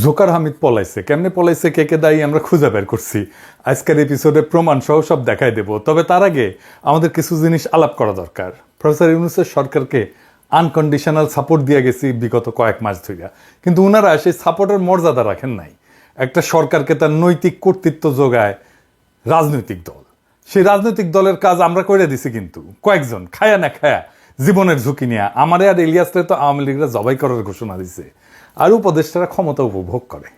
Joker Hamid পলাইছে। কেমনে পলাইছে, কে কে দায়ী আমরা খুঁজে বের করছি। আজকের এপিসোডে প্রমাণ সহ সব দেখাই দেব। তবে তার আগে আমাদের কিছু জিনিস আলাপ করা দরকার। প্রফেসর ইউনুসের সরকারকে আনকন্ডিশনাল সাপোর্ট দিয়ে গেছি বিগত কয়েক মাস ধরে কিন্তু ওনারা সেই সাপোর্টের মর্যাদা রাখেন নাই। একটা সরকারকে তার নৈতিক কর্তৃত্ব যোগায় রাজনৈতিক দল। সেই রাজনৈতিক দলের কাজ আমরা করে দিছি কিন্তু। কয়েকজন, খায়া না খায়া জীবনের ঝুঁকি নিয়ে। আমারে আর ইলিয়াসরে তো আওয়ামী লীগরা জবাই করার ঘোষণা দিছে। আর উপদেষ্টারা ক্ষমতা উপভোগ করে।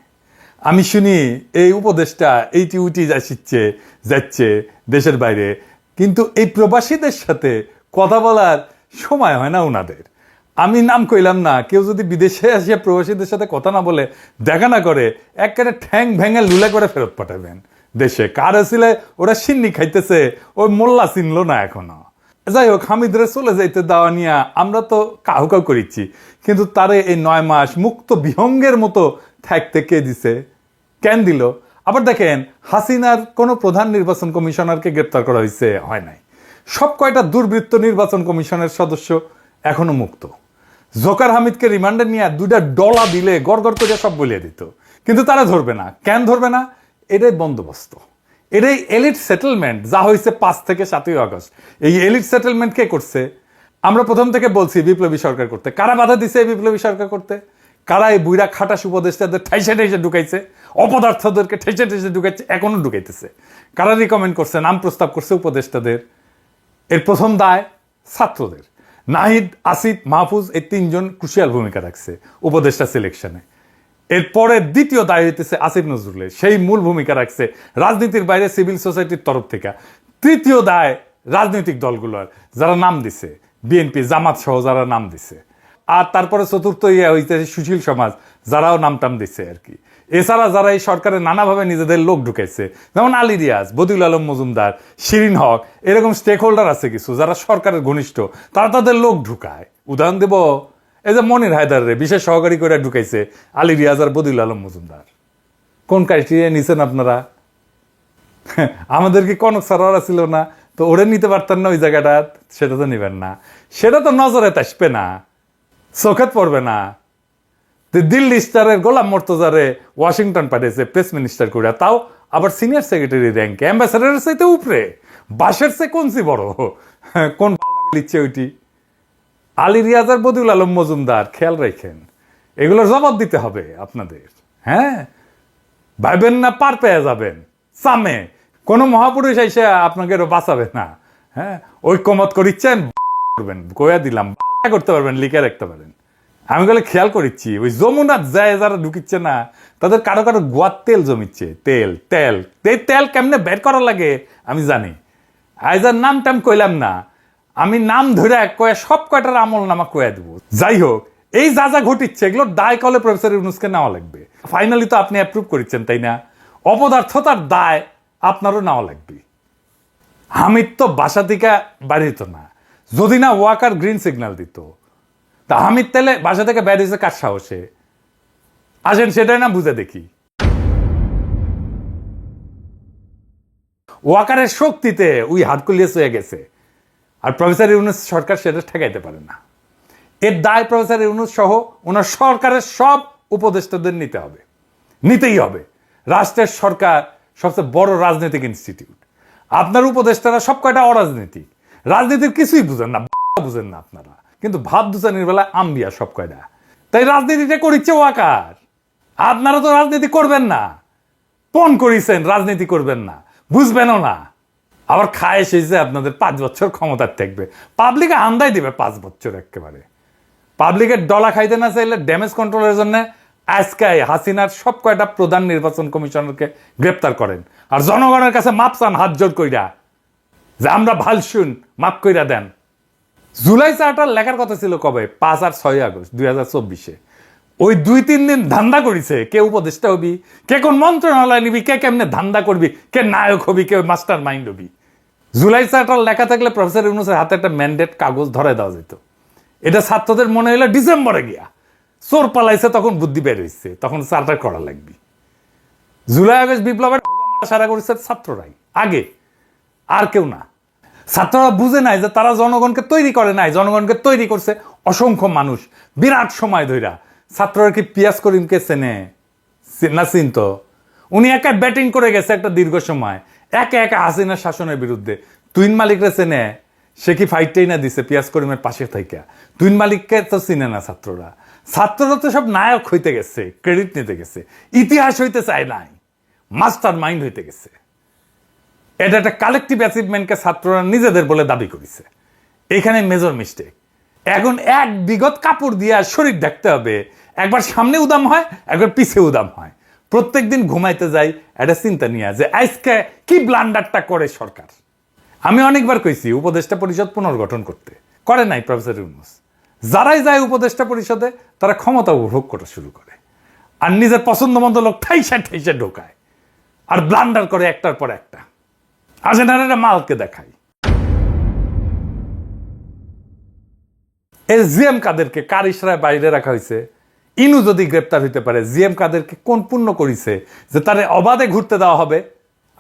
আমি শুনি এই উপদেশটা এইটি উইটি যাচ্ছে যাচ্ছে দেশের বাইরে, কিন্তু এই প্রবাসীদের সাথে কথা বলার সময় হয় না ওনাদের আমি নাম কইলাম না, কেউ যদি বিদেশে আসিয়া প্রবাসীদের সাথে কথা না বলে, দেখা না করে, একেবারে ঠ্যাং ভেঙে লুলে করে ফেরত পাঠাবেন। দেশে কার আসলে, ওরা সিন্নি খাইতেছে, ওই মোল্লা চিনলো না এখনও। যাই হোক হামিদরে চলে যাইতে দেওয়া নিয়ে আমরা তো কাহু কাউ করিচ্ছি, কিন্তু তারে এই নয় মাস মুক্ত বিহঙ্গের মতো থাকতে কে দিছে? কেন দিল? আবার দেখেন, হাসিনার কোনো প্রধান নির্বাচন কমিশনারকে গ্রেপ্তার করা হয়েছে, হয় নাই। সব কয়টা দুর্বৃত্ত নির্বাচন কমিশনের সদস্য এখনও মুক্ত। জোকার হামিদকে রিমান্ডে নিয়ে দুইটা ডলা দিলে গড় গড় করে সব বলিয়ে দিত। কিন্তু তারা ধরবে না। কেন ধরবে না? এটাই বন্দোবস্ত। এটাই এলিট সেটেলমেন্ট যা হয়েছে পাঁচ থেকে সাতই আগস্ট। এই এলিট সেটেলমেন্ট কে করছে? আমরা প্রথম থেকে বলছি বিপ্লবী সরকার করতে। কারা বাধা দিছে এই বিপ্লবী সরকার করতে? কারা এই বুইরা খাটাস উপদেষ্টাদের ঠাইসে ঠাইসে ঢুকাইছে? অপদার্থদেরকে ঠেসে ঠেসে ঢুকাইছে, এখনও ঢুকাইতেছে। কারা রিকমেন্ড করছে, নাম প্রস্তাব করছে উপদেষ্টাদের? এর প্রথম দায় ছাত্রদের। নাহিদ, আসিফ, মাহফুজ, এই তিনজন ক্রুশিয়াল ভূমিকা রাখছে উপদেষ্টা সিলেকশনে এরপরে দ্বিতীয় দায় হইতেছে আসিফ নজরুলের। সেই মূল ভূমিকা রাখছে রাজনীতির বাইরে সিভিল সোসাইটির তরফ থেকে। তৃতীয় দায় রাজনৈতিক দলগুলোর, যারা নাম দিছে। বিএনপি, জামাত সহ যারা নাম দিছে। আর তারপরে চতুর্থ ইয়ে হইতেছে সুশীল সমাজ, যারাও নাম টাম দিচ্ছে আর কি। এছাড়া যারা এই সরকারে নানাভাবে নিজেদের লোক ঢুকাইছে, যেমন আলী রিয়াজ, বদিউল আলম মজুমদার, শিরিন হক, এরকম স্টেক হোল্ডার আছে কিছু যারা সরকারের ঘনিষ্ঠ, তারা তাদের লোক ঢুকায়। উদাহরণ দেব এই যে মনির হায়দার রে, বিশেষ সহকারী করে ঢুকাইছে, আলী রিয়াজ আর বদিউল আলম মজুমদার। কোন ক্রাইটেরিয়া নিছেন আপনারা? আমাদের কি কনক সারোয়ারা ছিল না, তো ওরে নিতে পারতেন না ওই জায়গাটা সেটা তো নিবেন না। সেটা তো নজরে আসবে না চোখে পড়বে না। দিল্লি স্টারের গোলাম মর্তজারে ওয়াশিংটন পাঠিয়েছে প্রেস মিনিস্টার করে তাও আবার সিনিয়র সেক্রেটারি র্যাঙ্কে। অ্যাম্বাসাডারের চাইতে উপরে বাসের সে কোনসি বড়? কোন লিচ্ছে ওইটি? আলী রিয়াজ আর বদিউল আলম মজুমদার, খেয়াল রাখেন, এগুলোর জবাব দিতে হবে আপনাদের হ্যাঁ? ভাইবেন না, পার পেয়ে যাবেন সামে কোনো মহাপুরুষ এসে আপনাকে বাঁচাবে না হ্যাঁ? ঐক্যমত করিচ্ছেন, করবেন কয়া দিলাম করতে পারবেন, লিখে রাখতে পারেন। আমি বলে খেয়াল করিচ্ছি, ওই যমুনার যায় যারা ঢুকিচ্ছে না, তাদের কারও কারও গোয়ার তেল জমিচ্ছে, তেল তেল তেল কেমনে বের করা লাগে, আমি জানি। আইজার নাম টাম কইলাম না আমি নাম ধরে কয়ে সব কয়টার আমল নামা কয়ে দেবো। যাই হোক এই যা যা ঘটিচ্ছে, এগুলো দায় কলে প্রফেসর ইউনুসকে নেওয়া লাগবে। ফাইনালি তো আপনি অ্যাপ্রুভ করেছেন, তাই না? অপদার্থতার দায় আপনারও নেওয়া লাগবে। হামিদ তো বাসা থেকে বাড়িত না। যদি না ওয়াকার গ্রিন সিগন্যাল দিত। তা হামিদ তেলে বাসা থেকে বেরিয়েছে কার সাহসে? আসেন, সেটাই না বুঝে দেখি। ওয়াকারের শক্তিতে ওই হারকুলিয়াস হয়ে গেছে। আর প্রফেসর ইউনুস সরকার সেটা ঠেকাইতে পারে না। এর দায় প্রফেসর ইউনুস সহ ওনার সরকারের সব উপদেষ্টাদের নিতে হবে। নিতেই হবে। রাষ্ট্রের সরকার সবচেয়ে বড় রাজনৈতিক ইনস্টিটিউট। আপনার উপদেষ্টারা সব কয়টা অরাজনৈতিক রাজনীতির কিছুই বুঝেন না বুঝেন না আপনারা। কিন্তু ভাব দুচানির বেলা আম্বিয়া সব কয়টা। তাই রাজনীতিটা করিচ্ছে ওয়াকার আপনারা তো রাজনীতি করবেন না। পণ করিছেন, রাজনীতি করবেন না। বুঝবেনও না। আবার খায় এসেছে আপনাদের পাঁচ বছর ক্ষমতার থাকবে পাবলিকে আন্দাই দিবে পাঁচ বছর একেবারে। পাবলিকের ডলা খাইতে না চাইলে ড্যামেজ কন্ট্রোলের জন্য আজকে হাসিনার সব কয়টা প্রধান নির্বাচন কমিশনারকে গ্রেপ্তার করেন। আর জনগণের কাছে মাপ চান, হাত জোর কইরা। যে আমরা ভালো শুন মাপ কইরা দেন। জুলাই চারটার লেখার কথা ছিল কবে? পাঁচ আর ছয় আগস্ট, দুই হাজার চব্বিশে। ওই দুই, তিন দিন ধান্দা করিছে, কে উপদেষ্টা হবি, কে কোন মন্ত্রণালয় নিবি, কে কেমনে ধান্দা করবি, কে নায়ক হবি, কে মাস্টার মাইন্ড হবি। জুলাই চারটার লেখা থাকলে প্রফেসর ইউনুসের হাতে একটা ম্যান্ডেট কাগজ ধরে দেওয়া যেত। এটা ছাত্রদের মনে হলো ডিসেম্বরে গিয়া। চোর পালাইছে, তখন বুদ্ধি বের হয়েছে তখন চারটা করা লাগবে। জুলাই, আগস্ট বিপ্লবের সারা করেছে ছাত্ররাই। আগে আর কেউ না। ছাত্ররা বুঝে নাই যে তারা জনগণকে তৈরি করে নাই, জনগণকে তৈরি করছে অসংখ্য মানুষ। বিরাট সময় ধইরা ছাত্ররা কি পিয়াস করিমকে চেনে? না চিনতো উনি একা ব্যাটিং করে গেছে একটা দীর্ঘ সময়। একা একা হাসিনা শাসনের বিরুদ্ধে। তুইন মালিকরা চেনে? সে কি ফাইটটাই না দিছে পিয়াজ করিমের পাশে থাইকা? তুইন মালিককে তো চিনে না ছাত্ররা। ছাত্ররা তো সব নায়ক হইতে গেছে ক্রেডিট নিতে গেছে। ইতিহাস হইতে চায় নাই মাস্টার মাইন্ড হইতে গেছে। এটা একটা কালেকটিভ অ্যাচিভমেন্টকে ছাত্ররা নিজেদের বলে দাবি করেছে। এখানে মেজর মিস্টেক এখন এক বিগত কাপড় দিয়ে আর শরীর দেখতে হবে। একবার সামনে উদাম হয়, একবার পিছে উদাম হয়। প্রত্যেক দিন ঘুমাইতে যাই একটা চিন্তা নিয়ে যে আজকে কি ব্লান্ডারটা করে সরকার? আমি অনেকবার কইছি, উপদেষ্টা পরিষদ পুনর্গঠন করতে। করে নাই, প্রফেসর ইউনুস। যারাই যায় উপদেষ্টা পরিষদে, তারা ক্ষমতা উপভোগ করা শুরু করে। আর নিজের পছন্দ মতো লোক ঠাইসা ঠাইসা ঢোকায়। আর ব্লান্ডার করে একটার পর একটা। আসেন মালকে একটা দেখাই এর জিএম কাদেরকে কার ইশরায় বাইরে রাখা হয়েছে? ইনু যদি গ্রেপ্তার হইতে পারে, জিএম কাদেরকে কোন পূর্ণ করিছে? যে তারে অবাধে ঘুরতে দেওয়া হবে?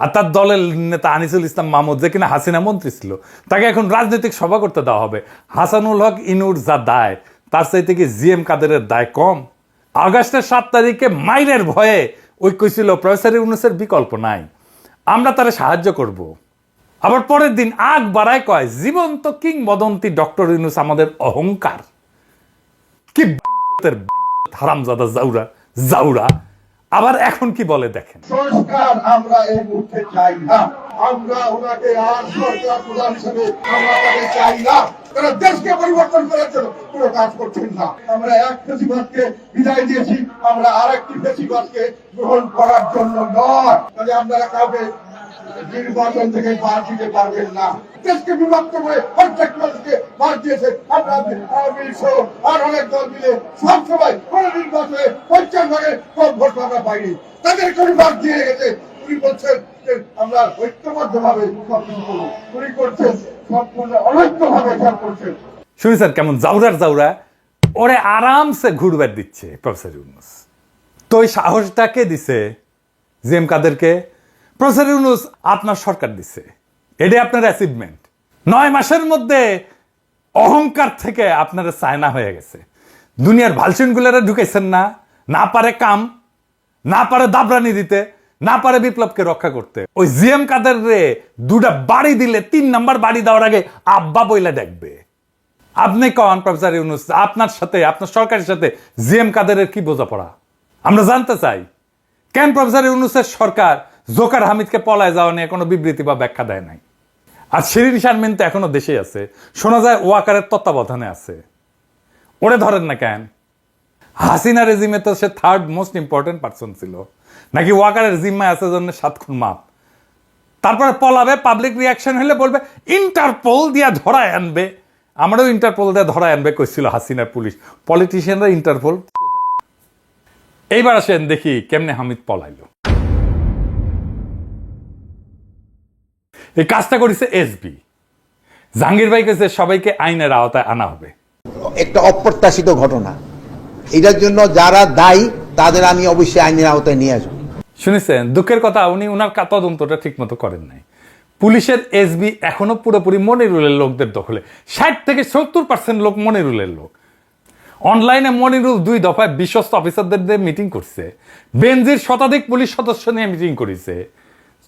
আর তার দলের নেতা আনিসুল ইসলাম মাহমুদ, যে কিনা হাসিনা মন্ত্রী ছিল, তাকে এখন রাজনৈতিক সভা করতে দেওয়া হবে। হাসানুল হক ইনুর যা দায়, তার চাইতে কি জিএম কাদেরের দায় কম? আগস্টের সাত তারিখে মাইরের ভয়ে ওই কইছিল প্রফেসর ইউনুসের বিকল্প নাই। আমরা তারা সাহায্য করব। আবার পরের দিন আগ বাড়ায় কয়, জীবন্ত কিংবদন্তি ডক্টর ইউনুস আমাদের অহংকার। কি হারামজাদা জাউরা জাউরা। আবার এখন কি বলে দেখেন? সংস্কার আমরা এই মুহূর্তে চাই না। আমরা ওনাকে আর সরকার প্রধান হিসেবে আমরা তাকে চাই না। তারা দেশকে পরিবর্তন করার জন্য কোনো কাজ করছেন না। আমরা এক ফেসিবাদকে বিদায় দিয়েছি। আমরা আর একটি ফেসিবাদকে গ্রহণ করার জন্য নয়। তাহলে আপনারা কাউকে নির্বাচন থেকে বাদ দিতে পারবেন না। দেশকে বিভক্ত করে প্রত্যেক মানুষকে বাদ দিয়েছে। আর অনেক দল মিলে সব সময় কোন নির্বাচনে পঞ্চাশ ভাগের কম ভোট আমরা পাইনি। তাদের কোনো বাদ দিয়ে গেছে। উনি বলছেন আমরা ঐক্যবদ্ধ ভাবে সবকিছু করব। উনি করছেন সম্পূর্ণ অনৈক্য ভাবে সব করছেন। শুনি স্যার, কেমন জাউরার জাউরা? ওরে আরামসে ঘুরবার দিচ্ছে প্রফেসর ইউনুস। তো ওই সাহসটা কে দিছে? জিএম কাদেরকে? প্রফেসর ইউনুস, আপনার সরকার দিছে। এটাই আপনার অ্যাচিভমেন্ট নয় মাসের মধ্যে অহংকার থেকে আপনার চায়না হয়ে গেছে। দুনিয়ার ভালসিনগুলারে ঢুকেছেন না না পারে কাম, না পারে দাবরানি দিতে, না পারে বিপ্লবকে রক্ষা করতে। ওই জিএম কাদের রে দুটা বাড়ি দিলে, তিন নাম্বার বাড়ি দেওয়ার আগে আব্বা বইলা দেখবে। আপনি কন প্রফেসর ইউনুস, আপনার সাথে, আপনার সরকারের সাথে জিএম কাদেরের কি বোঝাপড়া? আমরা জানতে চাই, কেন প্রফেসর ইউনুসের সরকার জোকার হামিদকে পলায় যাওয়া নিয়ে কোনো বিবৃতি বা ব্যাখ্যা দেয় নাই। আর শিরিন শারমিন তো এখনও দেশেই আছে। শোনা যায় ওয়াকারের তত্ত্বাবধানে আছে। ওরে ধরেন না কেন? হাসিনা রেজিমে তো সে থার্ড মোস্ট ইম্পর্টেন্ট পার্সন ছিল। নাকি ওয়াকারের জিম্মায় আছে জন্য সাত খুন মাপ? তারপরে পলাবে পাবলিক রিয়াকশন হলে বলবে, ইন্টারপোল দিয়া ধরায় আনবে। আমারও ইন্টারপোল দিয়ে ধরায় আনবে কইছিল হাসিনার পুলিশ। পলিটিশিয়ানরা ইন্টারপোল এইবার আসেন দেখি কেমনে হামিদ পলাইলো। এই কাজটা করেছে এসবি জাহাঙ্গীর ভাই কেছে সবাইকে আইনের আওতায় আনা হবে। একটা অপ্রত্যাশিত ঘটনা। এটার জন্য যারা দায়ী তাদের আমি অবশ্যই আইনের আওতায় নিয়ে আসব। শুনেছেন? দুঃখের কথা উনি উনার তদন্তটা ঠিক মতো করেন নাই। পুলিশের এসবি এখনও পুরোপুরি মনিরুলের লোকদের দখলে। ষাট থেকে সত্তর পার্সেন্ট লোক মনিরুলের লোক। অনলাইনে মনিরুল দুই দফায় বিশ্বস্ত অফিসারদের দিয়ে মিটিং করছে। বেনজির শতাধিক পুলিশ সদস্য নিয়ে মিটিং করেছে।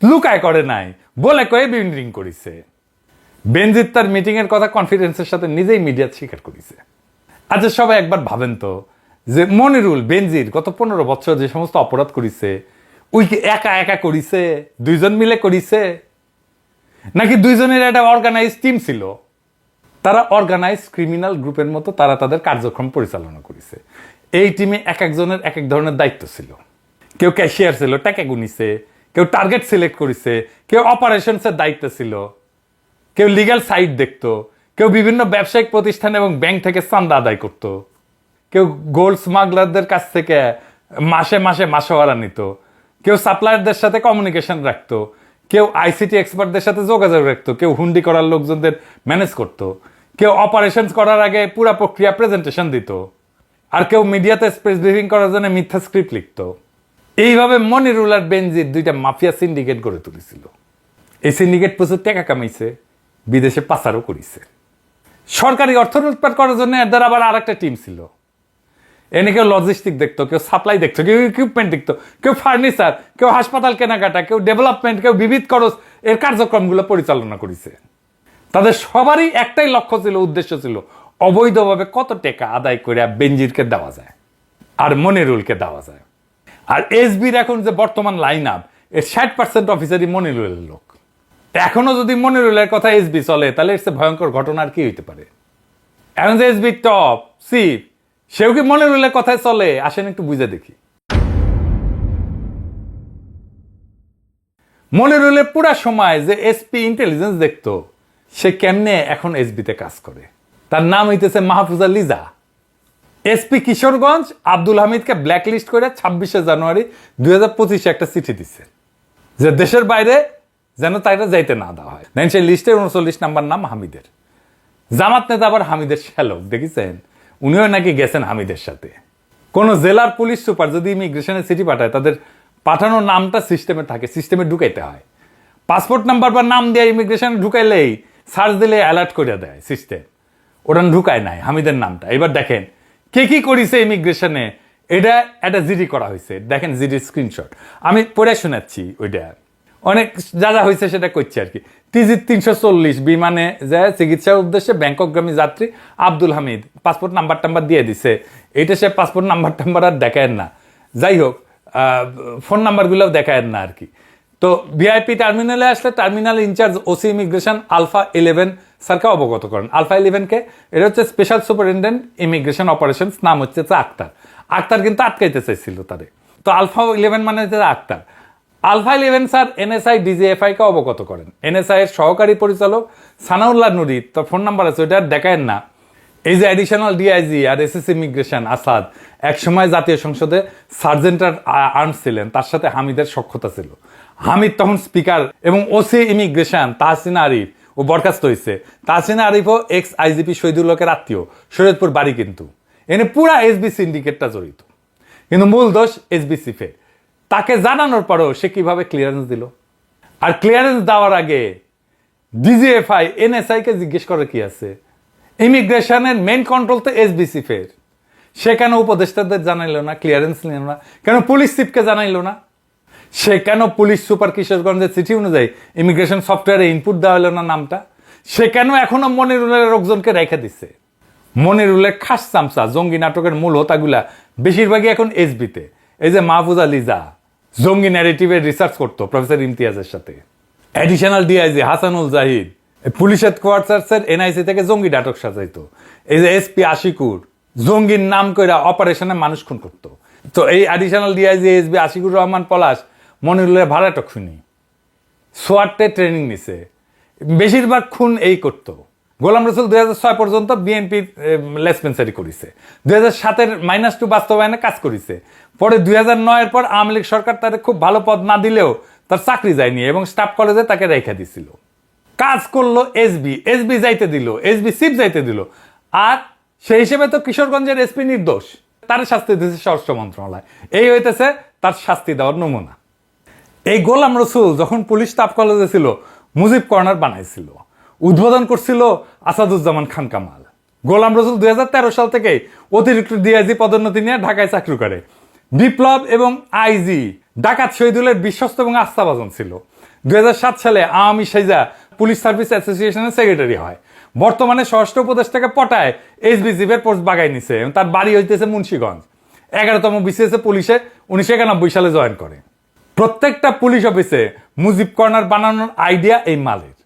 লুকায় করে নাই। বলে কয়ে মিটিং করেছে। বেনজির তার মিটিং এর কথা কনফিডেন্সের সাথে নিজেই মিডিয়া স্বীকার করেছে। আচ্ছা সবাই একবার ভাবেন তো যে মনিরুল, বেনজির গত পনেরো বছর যে সমস্ত অপরাধ করিছে, ওই একা একা করিছে, দুইজন মিলে করিছে? নাকি দুইজনের একটা অর্গানাইজ টিম ছিল? তারা অর্গানাইজ ক্রিমিনাল গ্রুপের মতো তারা তাদের কার্যক্রম পরিচালনা করেছে। এই টিমে এক একজনের এক এক ধরনের দায়িত্ব ছিল। কেউ ক্যাশিয়ার ছিল, টাকা গুনিছে কেউ টার্গেট সিলেক্ট করেছে, কেউ অপারেশনসের দায়িত্ব ছিল, কেউ লিগ্যাল সাইট দেখতো, কেউ বিভিন্ন ব্যবসায়িক প্রতিষ্ঠান এবং ব্যাংক থেকে চান্দা আদায় করত, কেউ গোল্ড স্মাগলারদের কাছ থেকে মাসে মাসে মাসোয়ারা নিত, কেউ সাপ্লায়ারদের সাথে কমিউনিকেশন রাখতো, কেউ আইসিটি এক্সপার্টদের সাথে যোগাযোগ রাখতো, কেউ হুন্ডি করার লোকজনদের ম্যানেজ করত, কেউ অপারেশনস করার আগে পুরো প্রক্রিয়া প্রেজেন্টেশন দিত, আর কেউ মিডিয়াতে স্পেস ব্রিফিং করার জন্য মিথ্যা স্ক্রিপ্ট লিখতো। এইভাবে মনিরুল আর বেনজির দুইটা মাফিয়া সিন্ডিকেট গড়ে তুলেছিল। এই সিন্ডিকেট প্রচুর টাকা কামাইছে, বিদেশে পাচারও করিছে। সরকারি অর্থ লুটপাট করার জন্য এদের আবার আর একটা টিম ছিল। এনে কেউ লজিস্টিক দেখতো, কেউ সাপ্লাই দেখতো, কেউ ইকুইপমেন্ট দেখতো, কেউ ফার্নিচার কেউ হাসপাতাল কেনাকাটা, কেউ ডেভেলপমেন্ট কেউ বিবিধ খরচ, এর কার্যক্রমগুলো পরিচালনা করেছে। তাদের সবারই একটাই লক্ষ্য ছিল, উদ্দেশ্য ছিল অবৈধভাবে কত টাকা আদায় করে বেঞ্জিরকে দেওয়া যায়, আর মনিরুলকে দেওয়া যায়। আর এসবির এখন যে বর্তমান লাইন আপ এর ষাট পার্সেন্ট অফিসারই মনিরুলের লোক। এখনও যদি মনিরুলের কথা এসবি চলে, তাহলে এর ভয়ঙ্কর ঘটনা আর কি হইতে পারে? এখন যে এসবি টপ সিপ সেও কি মনিরুলের কথায় চলে? আসেন একটু বুঝে দেখি। মনিরুলের পুরা সময় যে এসপি ইন্টেলিজেন্স দেখতো, সে কেমনে এখন এসবিতে কাজ করে? তার নাম হইতেছে মাহফুজা লিজা। এসপি কিশোরগঞ্জ আব্দুল হামিদকে ব্ল্যাকলিস্ট করে ছাব্বিশে জানুয়ারি দুই হাজার পঁচিশে একটা চিঠি দিচ্ছে যে দেশের বাইরে যেন তাইটা যাইতে না দেওয়া হয়। দেন সেই লিস্টে উনচল্লিশ নাম্বার নাম হামিদের। জামাত নেতা আবার হামিদের শ্যালক, দেখেছেন? উনিও নাকি গেছেন হামিদের সাথে। কোন জেলার পুলিশ সুপার যদি ইমিগ্রেশনের চিঠি পাঠায়, তাদের পাঠানোর নামটা সিস্টেমে থাকে সিস্টেমে ঢুকাইতে হয়। পাসপোর্ট নাম্বার বা নাম দিয়ে ইমিগ্রেশনে ঢুকাইলেই সার্চ দিলে অ্যালার্ট করে দেয় সিস্টেম ওটা ঢুকায় নাই হামিদের নামটা। এবার দেখেন কে কি করিছে ইমিগ্রেশনে এটা একটা জিডি করা হয়েছে দেখেন জিডি স্ক্রিনশট আমি পড়ে শোনাচ্ছি ওইটা। অনেক যা যা হয়েছে সেটা করছি আর কি। টিজি তিনশো চল্লিশ বিমানে যায় চিকিৎসার উদ্দেশ্যে ব্যাংককগামী যাত্রী আব্দুল হামিদ পাসপোর্ট নাম্বার টাম্বার দিয়ে দিছে। এটা সে পাসপোর্ট নাম্বার টাম্বার আর দেখায় না। যাই হোক ফোন নাম্বারগুলোও দেখায় না আর কি। তো ভিআইপি টার্মিনালে আসলে terminal in-charge OC immigration alpha eleven স্যারকে অবগত করেন। আলফা ইলেভেনকে, এটা হচ্ছে স্পেশাল সুপারিনটেন্ডেন্ট ইমিগ্রেশন অপারেশন নাম হচ্ছে আক্তার। আক্তার কিন্তু আটকাইতে চাইছিল তারে। তো আলফা ইলেভেন মানে হচ্ছে Akhtar. Alpha eleven sir NSI, DGFI কে অবগত করেন। এনএসআই এর সহকারী পরিচালক সানাউল্লাহ নুরি, তার ফোন নাম্বার আছে, ওইটা দেখায় না। এই যে অ্যাডিশনাল ডিআইজি আর এসএস ইমিগ্রেশন আসাদ, একসময় জাতীয় সংসদে সার্জেন্টার আর্মস ছিলেন, তার সাথে হামিদের সক্ষতা ছিল। হামিদ তখন স্পিকার এবং ওসি ইমিগ্রেশন তাহসিনা আরিফ ও বরখাস্ত হয়েছে তাহসিনা আরিফও এক্স আইজিপি শহীদুল হকের আত্মীয়। শরীয়তপুর বাড়ি কিন্তু। এনে পুরা এসবি সিন্ডিকেটটা জড়িত। কিন্তু মূল দোষ এসবি সিফে তাকে জানানোর পরেও সে কীভাবে ক্লিয়ারেন্স দিল? আর ক্লিয়ারেন্স দেওয়ার আগে ডিজিএফআই এনএসআই কে জিজ্ঞেস করে কি আছে? ইমিগ্রেশনের মেন কন্ট্রোল তো এসবিসি ফের। সে কেন উপদেষ্টাদের জানাইলো না ক্লিয়ারেন্স নিল না? কেন পুলিশ চিফকে জানাইলো না? সে কেন পুলিশ সুপার কিশোরগঞ্জের চিঠি অনুযায়ী ইমিগ্রেশন সফটওয়্যারে ইনপুট দেওয়া হলো না নামটা? সে কেন এখনও মনিরুলের লোকজনকে রেখে দিচ্ছে মনিরুলের খাস চামচা, জঙ্গি নাটকের মূল হোতাগুলা বেশিরভাগই এখন এসবিতে এই যে মাহফুজা লিজা, জঙ্গি ন্যারেটিভের রিসার্চ করতো প্রফেসর ইমতিয়াজের সাথে। Additional DIG Hasanul Zahid police হেডকোয়ার্টার্সের NIC থেকে জঙ্গি নাটক সাজাইতো। এই যে এসপি আশিকুর, জঙ্গির নাম কইরা অপারেশনে মানুষ খুন করতো। তো এই additional DIG SB Ashikur Rahman Palash মনিরুলের ভাড়াটক শুনি সোয়াটে ট্রেনিং নিছে। বেশিরভাগ খুন এই করতো। গোলাম রসুল দুই ছয় পর্যন্ত বিএনপি লেসপেন্সারি করেছে। দুই হাজার সাতের মাইনাস টু বাস্তবায়নে কাজ করেছে। পরে দুই হাজার নয়ের পর আওয়ামী লীগ সরকার তাদের খুব ভালো পদ না দিলেও তার চাকরি যায়নি এবং স্টাফ কলেজে তাকে রেখা দিছিল। কাজ করল এসবি এসবি যাইতে দিল এসবি সিপ যাইতে দিল। আর সেই হিসেবে তো কিশোরগঞ্জের এসপি নির্দোষ। তার শাস্তি দিয়েছে স্বরাষ্ট্র মন্ত্রণালয়। এই হইতেছে তার শাস্তি দেওয়ার নমুনা। এই গোলাম রসুল যখন পুলিশ স্টাফ কলেজে ছিল, মুজিব কর্নার বানাইছিল। উদ্বোধন করছিল আসাদুজ্জামান খান কামাল। গোলাম রসুল দুই হাজার তেরো সাল থেকে অতিরিক্ত ডিআইজি পদোন্নতি নিয়ে ঢাকায় চাকরি করে। বিপ্লব এবং আইজি, ডাকাত শহীদুলের বিশ্বস্ত এবং আস্থাভাজন ছিল। দুই হাজার সাত সালে আওয়ামী সাইজা পুলিশ সার্ভিস অ্যাসোসিয়েশনের সেক্রেটারি হয়। বর্তমানে স্বরাষ্ট্র উপদেষ্টাকে পটায় এইচবিসিফের পোস্ট বাগাই নিছে তার বাড়ি হইতেছে মুন্সীগঞ্জ। এগারোতম বিসিএস পুলিশে উনিশশো একানব্বই সালে জয়েন করে। প্রত্যেকটা পুলিশ অফিসে মুজিব কর্নার বানানোর আইডিয়া এই মালের।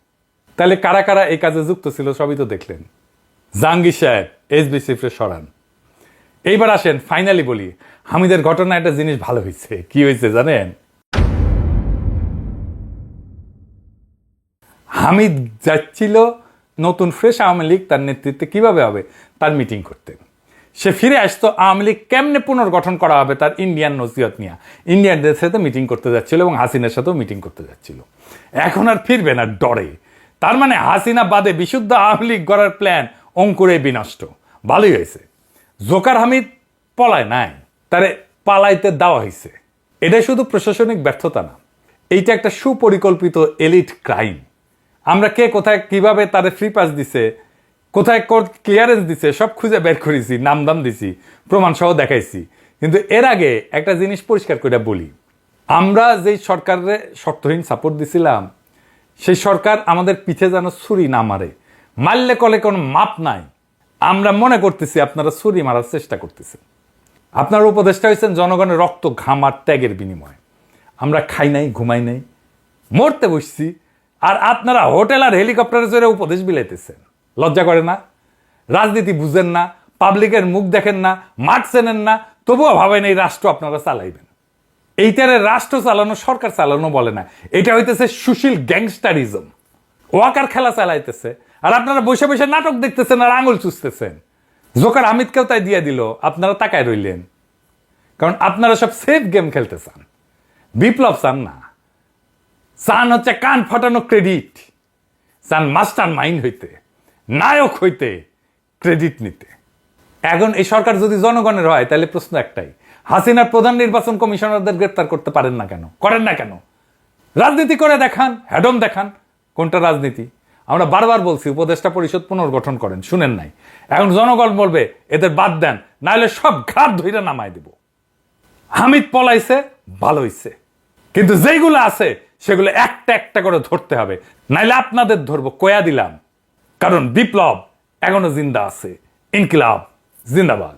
তাহলে কারা কারা এই কাজে যুক্ত ছিল সবই তো দেখলেন। জাহাঙ্গীর সাহেব এসবিসিফে সরান। এইবার আসেন ফাইনালি বলি, হামিদের ঘটনা একটা জিনিস ভালো হয়েছে। কি হয়েছে জানেন? হামিদ যাচ্ছিল নতুন ফ্রেশ আওয়ামী লীগ তার নেতৃত্বে কীভাবে হবে? তার মিটিং করতে সে ফিরে আসতো আওয়ামী লীগ কেমনে পুনর্গঠন করা হবে তার ইন্ডিয়ান নসিহত নিয়ে। ইন্ডিয়ানদের সাথে মিটিং করতে যাচ্ছিল এবং হাসিনার সাথেও মিটিং করতে যাচ্ছিল। এখন আর ফিরবে না ডরে। তার মানে হাসিনা বাদে বিশুদ্ধ আওয়ামী লীগ গড়ার প্ল্যান অঙ্কুরে বিনষ্ট। ভালোই হয়েছে। জোকার হামিদ পলায় নাই। তারে পালাইতে দেওয়া হয়েছে। এটা শুধু প্রশাসনিক ব্যর্থতা না। এইটা একটা সুপরিকল্পিত এলিট ক্রাইম। আমরা কে কোথায় কীভাবে তাদের ফ্রি পাস দিছে কোথায় কোর্ট ক্লিয়ারেন্স দিছে, সব খুঁজে বের করেছি নাম দাম দিছি প্রমাণ সহ দেখাইছি। কিন্তু এর আগে একটা জিনিস পরিষ্কার করে বলি। আমরা যেই সরকারের শর্তহীন সাপোর্ট দিছিলাম, সেই সরকার আমাদের পিঠে যেন ছুরি না মারে। মারলে কলে কোনো মাপ নাই। আমরা মনে করতেছি আপনারা ছুরি মারার চেষ্টা করতেছেন। আপনার উপদেষ্টা হয়েছেন জনগণের রক্ত ঘাম আর ত্যাগের বিনিময়ে। আমরা খাই নাই, ঘুমাই নাই, মরতে বসছি, আর আপনারা হোটেল আর হেলিকপ্টারে চড়ে উপদেশ বিলাইতেছেন। লজ্জা করে না? রাজনীতি বুঝেন না, পাবলিকের মুখ দেখেন না, মাঠ চেনেন না, তবুও ভাবেন এই রাষ্ট্র আপনারা চালাইবেন। এইটারে রাষ্ট্র চালানো, সরকার চালানো বলে না। এটা হইতেছে সুশীল গ্যাংস্টারিজম। ওয়াকার খেলা চালাইতেছে। আর আপনারা বসে বসে নাটক দেখতেছেন আর আঙুল চুষতেছেন। জোকার হামিদকেও তাই দিয়ে দিল, আপনারা তাকায় রইলেন। কারণ আপনারা সব সেফ গেম খেলতে চান। বিপ্লব চান না। চান হচ্ছে কান ফাটানো ক্রেডিট। চান মাস্টার মাইন্ড হইতে। নায়ক হইতে ক্রেডিট নিতে। এখন এই সরকার যদি জনগণের হয়, তাহলে প্রশ্ন একটাই, হাসিনার প্রধান নির্বাচন কমিশনারদের গ্রেপ্তার করতে পারেন না কেন? করেন না কেন? রাজনীতি করে দেখান, হ্যাডম দেখান, কোনটা রাজনীতি? আমরা বারবার বলছি, উপদেষ্টা পরিষদ পুনর্গঠন করেন, শুনেন নাই। এখন জনগণ বলবে, এদের বাদ দেন, নাহলে সব ঘাট ধইরা নামায় দিব। হামিদ পলাইছে ভালো হইছে কিন্তু যেইগুলো আছে, সেগুলো একটা একটা করে ধরতে হবে। নাইলে আপনাদের ধরবো, কয়া দিলাম। কারণ বিপ্লব এখনও জিন্দা আছে। ইনকিলাব জিন্দাবাদ।